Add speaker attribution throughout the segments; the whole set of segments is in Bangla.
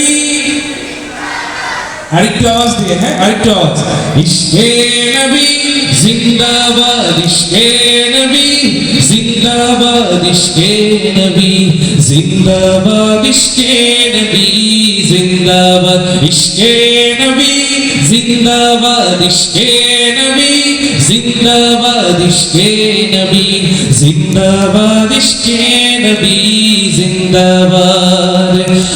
Speaker 1: নবী আরেকটু আওয়াজ দিয়ে হ্যাঁ আরেকটু আওয়াজ। ইশকে নবী, জিন্দাবাদ, ইশকে নবী, জিন্দাবাদ, ইশকে নবী, জিন্দাবাদ, ইশকে নবী, জিন্দাবাদ, ইশকে নবী, জিন্দাবাদ, ইশকে নবী, জিন্দাবাদ, ইশকে নবী নবী, জিন্দাবাদ।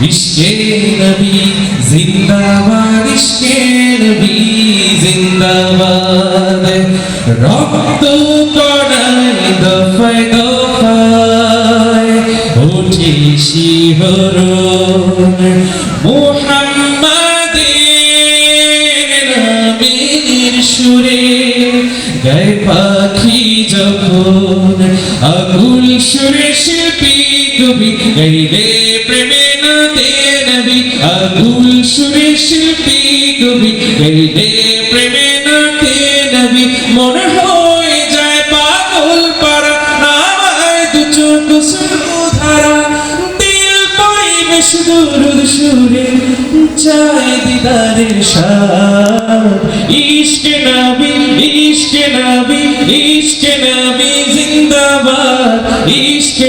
Speaker 1: ইশকে নবী, জিন্দাবাদ ইশকে নবী, জিন্দাবাদ। রক্ত করায় দফায় দফায় ওঠে শিহরণ। মুহাম্মাদের নামের সুরে গায়ে পাখি যখন আগুল সুরে শিল্পী কবি গাইলে আগুল সুরে শিল্পী কবি গাইলে প্রেমে নাতে নবী মনে যায় পাগল পারা নামায় দু চোখ ধারা দিল পাইবে সুদূর সুরে চায় দিদারের সার ইশকে নবী ইশকে নবী ইশকে নবী জিন্দাবাদ ইশকে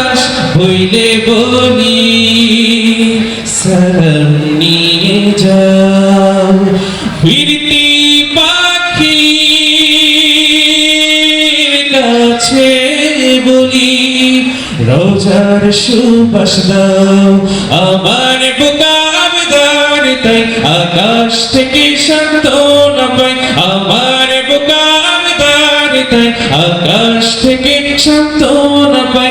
Speaker 1: বাতাস হইলে বলি সালাম নিয়ে যাও ফিরতি পাখির কাছে বলি, রোজার সুবাস দাও আমার বোকাব দার তাই আকাশ থেকে শান্ত না পাই। আমার বোকাব দার তাই আকাশ থেকে শান্ত না পাই।